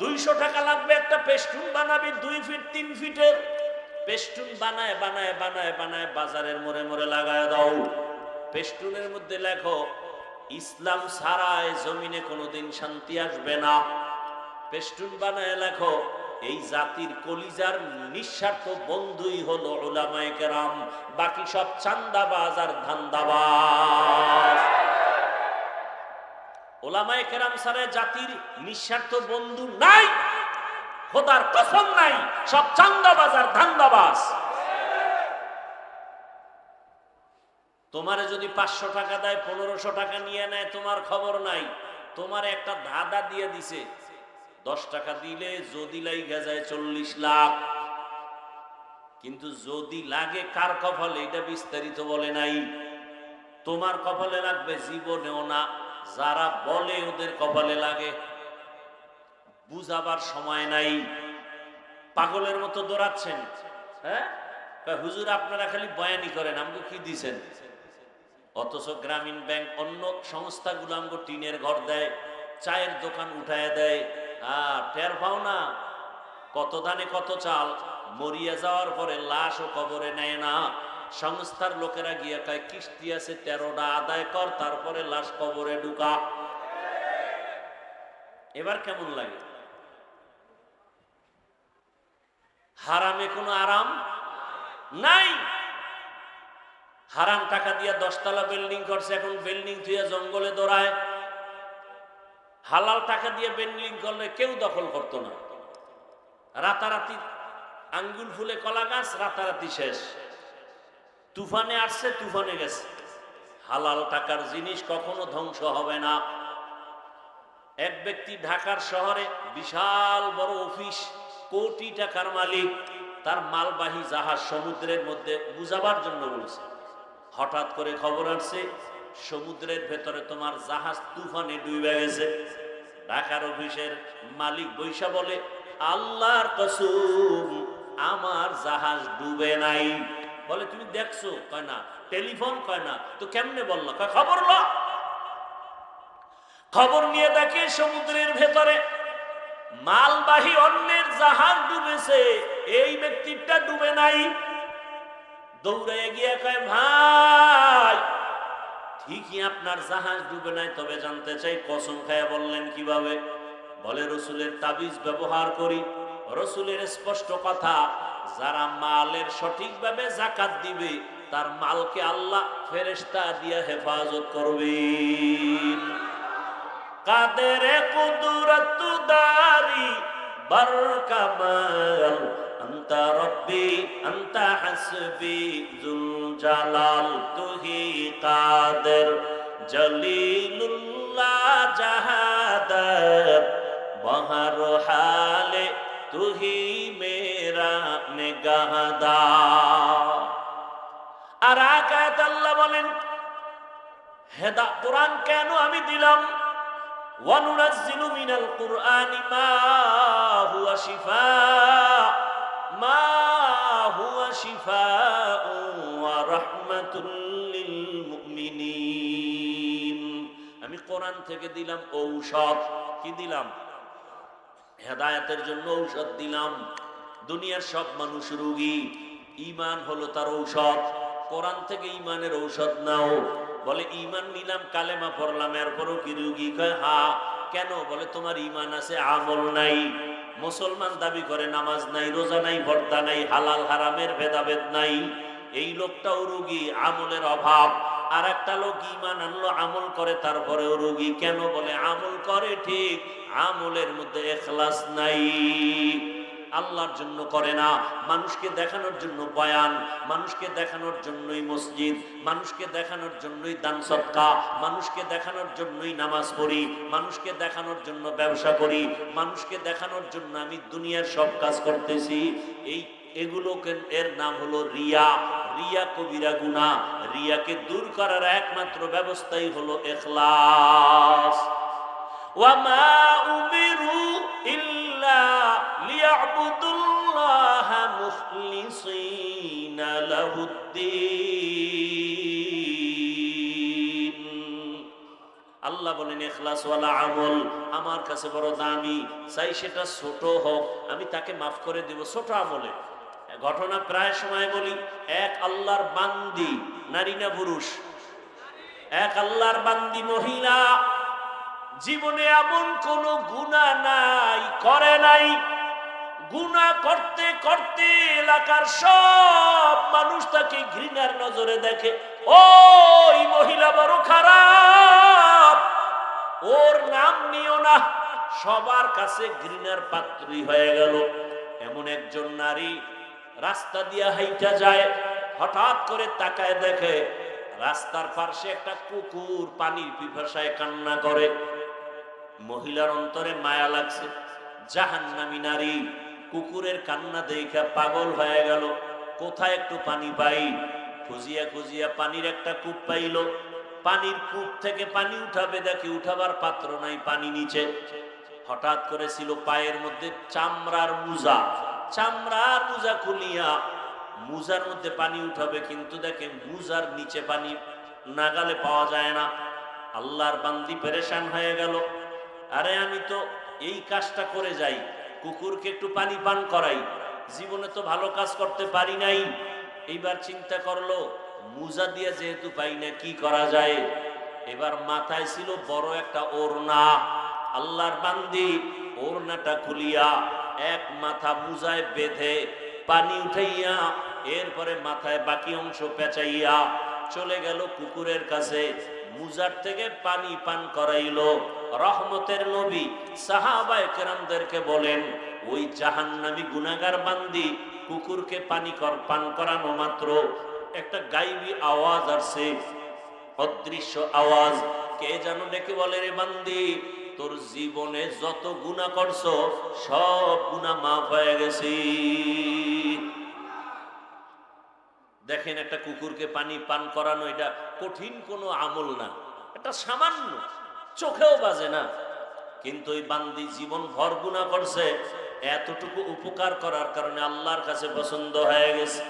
দুইশো টাকা লাগবে একটা পেস্টুন বানাবি, দুই ফিট, তিন ফিটের। পেস্টুন বানায় বানায় বানায় বানায় বাজারের মোড়ে মোড়ে লাগায় দাও। পেস্টুনের মধ্যে লেখো, ইসলাম ছাড়ায় জমিনে কোনোদিন শান্তি আসবে না। পেস্টুন বানায় লেখো, এই জাতির কলিজার নিঃস্বার্থ বন্ধুই হলো ওলামায়ে কেরাম, বাকি সব চান্দাবাজ আর ধান্দাবাজ। ওলামায়ে কেরাম সারে জাতির নিঃস্বার্থ বন্ধু নাই, খোদার কসম নাই, সব চান্দাবাজ আর ধান্দাবাজ। তোমারে যদি পাঁচশো টাকা দেয়, পনেরোশো টাকা নিয়ে নেয়, তোমার খবর নাই। তোমার একটা ধাঁধা দিয়ে দিছে। দশ টাকা দিলে যদি লাইগা যায় চল্লিশ লাখ। কিন্তু যদি লাগে কার কপালে, এটা বিস্তারিত বলে নাই। তোমার কপালে লাগবে জীবনেও না। যারা বলে ওদের কপালে লাগে, বুঝাবার সময় নাই। পাগলের মতো দৌড়াচ্ছেন। হ্যাঁ? হুজুর, আপনারা খালি বয়ানি করেন আমাকে কি দিছেন? অথচ গ্রামীণ ব্যাংক অন্য সংস্থাগুলো আমাকে টিনের ঘর দেয়, চায়ের দোকান উঠায় দেয়। আর টের পাও না, কত দানে কত চাল, মরিয়া যাওয়ার পরে লাশ ও কবরে নেয় না। সংস্থার লোকেরা গিয়ে কয়, কিস্তি আছে, তেরোটা আদায় কর, তারপরে লাশ কবরে ঢুকা। এবার কেমন লাগে? হারামে কোনো আরাম? নাই। হারাম টাকা দিয়া দশতলা বিল্ডিং করছে, এখন বিল্ডিং থুয়ে জঙ্গলে দৌড়ায়। হালাল টাকা দিয়ে বিল্ডিং করলে কেউ দখল করতো না। রাতারাতি আঙ্গুল ফুলে কলা গাছ, রাতারাতি শেষ। তুফানে আসছে, তুফানে গেছে। হালাল টাকার জিনিস কখনো ধ্বংস হবে না। এক ব্যক্তি ঢাকার শহরে বিশাল বড় অফিস, কোটি টাকার মালিক, তার মালবাহী জাহাজ সমুদ্রের মধ্যে বুঝাবার জন্য বলছে। হঠাৎ করে খবর আসছে, সমুদ্রের ভেতরে তোমার জাহাজ তুফানে ডুবে গেছে। ঢাকার অফিসের মালিক বৈশা বলে, আল্লাহর কসুম, আমার জাহাজ ডুবে নাই। বলে, তুমি দেখছ? কয়, না। টেলিফোন? কয়, না। তো কেমনে বলল? কয়, খবর ল। খবর নিয়ে দেখে সমুদ্রের ভেতরে মালবাহী অন্যের জাহাজ ডুবেছে। এই ব্যক্তিটা ডুবে নাই। দৌড়ে গিয়ে কয়, ভাই, ঠিকই আপনার জাহাজ ডুবে নাই, তবে জানতে চাই কসম খায়া বললেন কীভাবে? বলে, রসুলের তাবিজ ব্যবহার করি। রসুলের স্পষ্ট কথা যারা মালের সঠিকভাবে জাকাত দিবে, তার মালকে আল্লাহ ফেরেস্তা দিয়ে হেফাজত করবে। কাদের কুদরত দারি রব্বি হাসবি জালাল তুহি কাদের, জলিলুল্লাহ বলেন, হেদা, কোরআন কেন আমি দিলাম? আমি কোরআন থেকে দিলাম ঔষধ। কি দিলাম? হেদায়েতের জন্য ঔষধ দিলাম। দুনিয়ার সব মানুষ রোগী। ইমান হলো তার ঔষধ। কোরআন থেকে ইমানের ঔষধ নাও। বলে ইমান নিলাম, কালেমা পড়লাম, এরপরও কি রুগী কয়, হা, কেন? বলে, তোমার ইমান আছে, আমল নাই। মুসলমান দাবি করে, নামাজ নাই, রোজা নাই, ভর্তা নাই, হালাল, হারামের ভেদাভেদ নাই। এই লোকটাও রুগী, আমলের অভাব। আর একটা লোক ইমান আনলো, আমল করে, তারপরেও রুগী। কেন? বলে, আমল করে ঠিক, আমলের মধ্যে এখলাস নাই। আল্লাহর জন্য করে না। মানুষকে দেখানোর জন্য বয়ান, মানুষকে দেখানোর জন্যই মসজিদ, মানুষকে দেখানোর জন্যই দান সৎকা, মানুষকে দেখানোর জন্যই নামাজ পড়ি, মানুষকে দেখানোর জন্য ব্যবসা করি, মানুষকে দেখানোর জন্য আমি দুনিয়ার সব কাজ করতেছি। এই এগুলোকে এর নাম হলো রিয়া। রিয়া কবিরা গুনা রিয়াকে দূর করার একমাত্র ব্যবস্থাই হলো এখলাস। ওয়ামা উমিরু ইল্লা লিয়াবুদুল্লাহ মুখলিসিনা লাহুদ্দিন আল্লাহ বলে বলেন এখলাসওয়ালা আমল আমার কাছে বড় দামি। চাই সেটা ছোট হোক। আমি তাকে মাফ করে দেব ছোট আমলে। ঘটনা প্রায় সময় বলি, এক আল্লাহর বান্দি, নারী না পুরুষ? এক আল্লাহর বান্দি মহিলা জীবনে এমন কোন গুণা নাই, করে নাই। গুণা করতে করতে এলাকার সব মানুষ তাকে ঘৃণার নজরে দেখে, ওই মহিলা বড় খারাপ, ওর নাম নিও না। সবার কাছে ঘৃণার পাত্রী হয়ে গেল। এমন একজন নারী রাস্তা দিয়া হাইটা যায়, হঠাৎ করে তাকায় দেখে, রাস্তার পাশে একটা কুকুর পানির পিপাসায় কান্না করে। মহিলার অন্তরে মায়া লাগছে। জাহান্নামী নারী, কুকুরের কান্না দেখা পাগল হয়ে গেল। কোথায় একটু পানি পাই? খুঁজিয়া খুঁজিয়া পানির একটা কূপ পাইল। পানির কূপ থেকে পানি উঠাবে দেখি উঠাবার পাত্র নাই পানি নিচে। হঠাৎ করে ছিল পায়ের মধ্যে চামড়ার মুজা। চামড়ার মুজা খুলিয়া মুজার মধ্যে পানি উঠাবে কিন্তু দেখে মুজার নিচে পানি নাগালে পাওয়া যায় না। আল্লাহর বান্দি পেরেশান হয়ে গেল। আরে আমি তো এই কাজটা করে যাই, কুকুরকে একটু পানি পান করাই। জীবনে তো ভালো কাজ করতে পারি নাই। এইবার চিন্তা করল, মুজা দিয়ে যেহেতু পাই না, কি করা যায়? এবার মাথায় ছিল বড় একটা ওড়না। আল্লাহর বান্দি, ওড়নাটা খুলিয়া এক মাথা মুজায় বেঁধে পানি উঠাইয়া, এরপরে মাথায় বাকি অংশ পেঁচাইয়া চলে গেল কুকুরের কাছে। মুজার থেকে পানি পান করাইল। রহমতের নবী সাহাবায়ে কেরামদেরকে বলেন, ওই জাহান্নামী গুনাগার বান্দি কুকুরকে পানি কর, পান করানো মাত্র। একটা গাইবি আওয়াজ আসছে, অদৃশ্য আওয়াজ। কে যেন ডেকে বলে, রে বান্দি, তোর জীবনে যত গুণা করছ, সব গুণা মাফ হয়ে গেছে। দেখেন একটা কুকুরকে পানি পান করানো এটা কঠিন কোনো আমল না। এটা সামান্য, চোখেও বাজে না। কিন্তু ওই বান্দি জীবন ভর গুণা করছে, এতটুকু উপকার করার কারণে আল্লাহর কাছে পছন্দ হয়ে গেছে।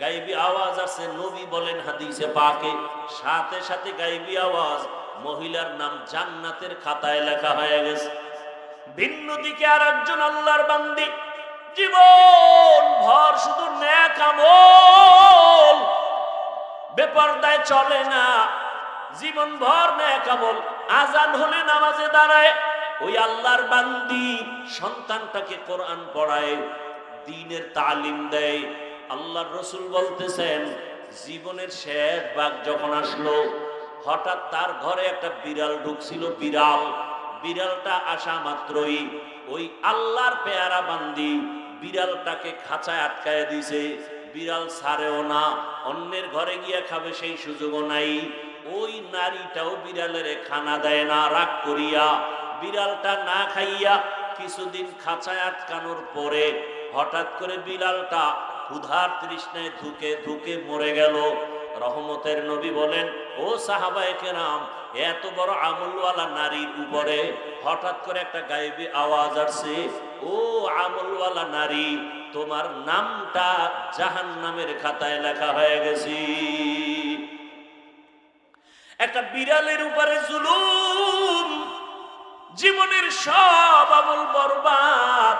গাইবি আওয়াজ আছে নবী বলেন হাদিসে পাকে, সাথে সাথে গাইবি আওয়াজ, মহিলার নাম জান্নাতের খাতায় লেখা হয়ে গেছে। ভিন্ন দিকে আর একজন আল্লাহর বান্দি, জীবন ভর শুধু ন্যাক আমল। বেপরদায় চলে না। জীবন ভর ন্যাক আমল আজান হলে নামাজে দাঁড়ায়। ওই আল্লাহর বান্দি সন্তানটাকে কোরআন পড়ায়, দিনের তালিম দেয়। আল্লাহর রসুল বলতেছেন, জীবনের শেষ বাঘ যখন আসলো, হঠাৎ তার ঘরে একটা বিড়াল ঢুকছিল, বিড়াল। বিড়ালটা আসা মাত্রই ওই আল্লাহর পেয়ারা বান্দি বিড়ালটাকে খাঁচায় আটকায় দিছে। বিড়াল ছাড়েও না, অন্যের ঘরে গিয়ে খাবে সেই সুযোগও নাই। ওই নারীটাও বিড়ালের খানা দেয় না, রাগ করিয়া বিড়ালটা না খাইয়া কিছুদিন খাঁচায় আটকানোর পরে হঠাৎ করে বিড়ালটা ক্ষুধার তৃষ্ণায় ধুকে ধুকে মরে গেল। রহমতের নবী বলেন, ও সাহাবায়ে কেরাম এত বড় আমলওয়ালা নারীর উপরে হঠাৎ করে একটা গায়েবী আওয়াজ আসছে। ও আমলওয়ালা নারী তোমার নামটা জাহান নামের খাতায় লেখা হয়ে গেছি। একটা বিড়ালের উপরে জুলুম, জীবনের সব আমল বরবাদ।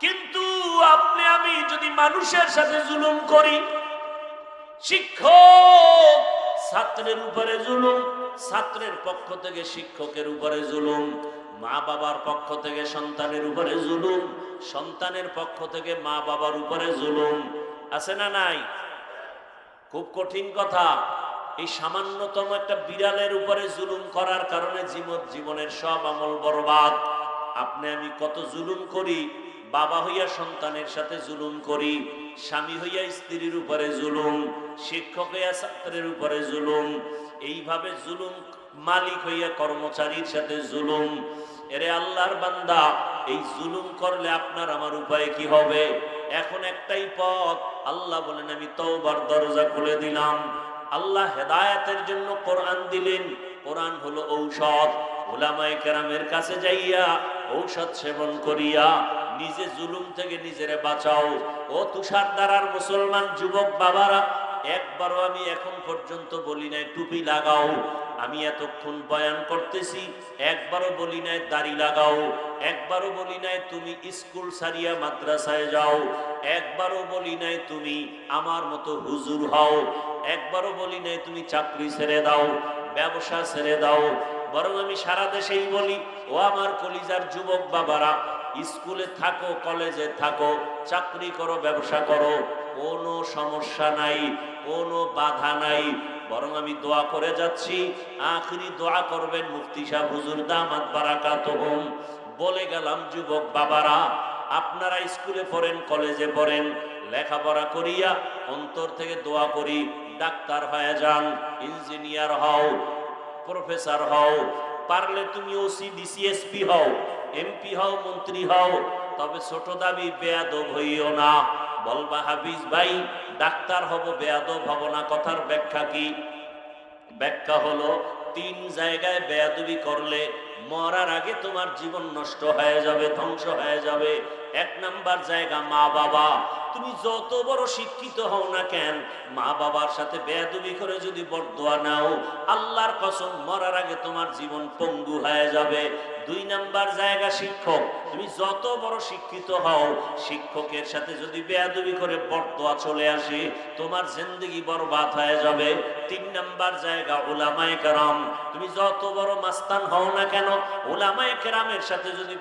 কিন্তু আপনি, আমি যদি মানুষের সাথে জুলুম করি, শিক্ষক ছাত্রের উপরে জুলুম ছাত্রের পক্ষ থেকে শিক্ষকের উপরে জুলুম, মা বাবার পক্ষ থেকে সন্তানের উপরে জুলুম, সন্তানের পক্ষ থেকে মা বাবার উপরে জুলুম। আছে না নাই? খুব কঠিন কথা। এই সামান্যতম একটা বিড়ালের উপরে জুলুম করার কারণে জীবন জীবনের সব আমল বরবাদ। আপনি আমি কত জুলুম করি, বাবা হইয়া সন্তানের সাথে জুলুম করি। স্বামী হইয়া স্ত্রীর উপরে জুলুম, শিক্ষক হইয়া ছাত্রের উপরে জুলুম, এইভাবে জুলুম মালিক হইয়া কর্মচারীর সাথে জুলুম। এরে আল্লাহর বান্দা, এই জুলুম করলে আপনার আমার উপায় কি হবে? এখন একটাই পথ। আল্লাহ বলেন, আমি তওবার দরজা খুলে দিলাম। আল্লাহ হেদায়েতের জন্য কোরআন দিলেন। কোরআন হলো ঔষধ। ওলামায়ে কেরামের কাছে যাইয়া ঔষধ সেবন করিয়া নিজে জুলুম থেকে নিজেরে বাঁচাও। ও তুষার দ্বারার মুসলমান যুবক বাবারা, একবারও আমি এখন পর্যন্ত বলি নাই, টুপি লাগাও। আমি এতক্ষণ বয়ান করতেছি, একবারও বলি নাই, দাড়ি লাগাও। একবারও বলি নাই, তুমি স্কুল সারিয়া মাদ্রাসায় যাও। একবারও বলি নাই, তুমি আমার মতো হুজুর হও। একবারও বলি নাই, তুমি চাকরি ছেড়ে দাও, ব্যবসা ছেড়ে দাও। বরং আমি সারা দেশেই বলি, ও আমার কলিজার যুবক বাবারা স্কুলে থাকো, কলেজে থাকো, চাকরি করো, ব্যবসা করো, কোনো সমস্যা নাই, কোনো বাধা নাই। বরং আমি দোয়া করে যাচ্ছি, আখরি দোয়া করবেন মুফতি সাহ হুজুর দামাত বারাকাত বলে গেলাম, যুবক বাবারা, আপনারা স্কুলে পড়েন, কলেজে পড়েন, লেখাপড়া করিয়া অন্তর থেকে দোয়া করি, ডাক্তার হয়ে যান, ইঞ্জিনিয়ার হও, প্রফেসর হও, পারলে তুমি ওসি ডিসিএসপি হও। এমপি হও, মন্ত্রী হও, তবে ছোট দাবি বেয়াদব হইও না। বলবা, হাফিজ ভাই, ডাক্তার হব, বেয়াদব হব না। কথার ব্যাখ্যা কি? ব্যাখ্যা হলো, তিন জায়গায় বেয়াদবি করলে মরার আগে তোমার জীবন নষ্ট হয়ে যাবে, ধ্বংস হয়ে যাবে। এক নাম্বার জায়গা মা বাবা তুমি যত বড় শিক্ষিত হও না কেন, মা বাবার সাথে বেয়াদবি করে যদি বরদোয়া নাও, আল্লাহর কসম মরার আগে তোমার জীবন পঙ্গু হয়ে যাবে। দুই নাম্বার জায়গা শিক্ষক, তুমি যত বড় শিক্ষিত হও, শিক্ষকের সাথে যদি বেয়াদবি করে বরদোয়া চলে আসে, তোমার জিন্দগি বরবাদ হয়ে যাবে। তিন নাম্বার জায়গা ওলামায়ে কেরাম, তুমি যত বড় মাস্তান হও না কেন ওলামায়ে কেরামের সাথে যদি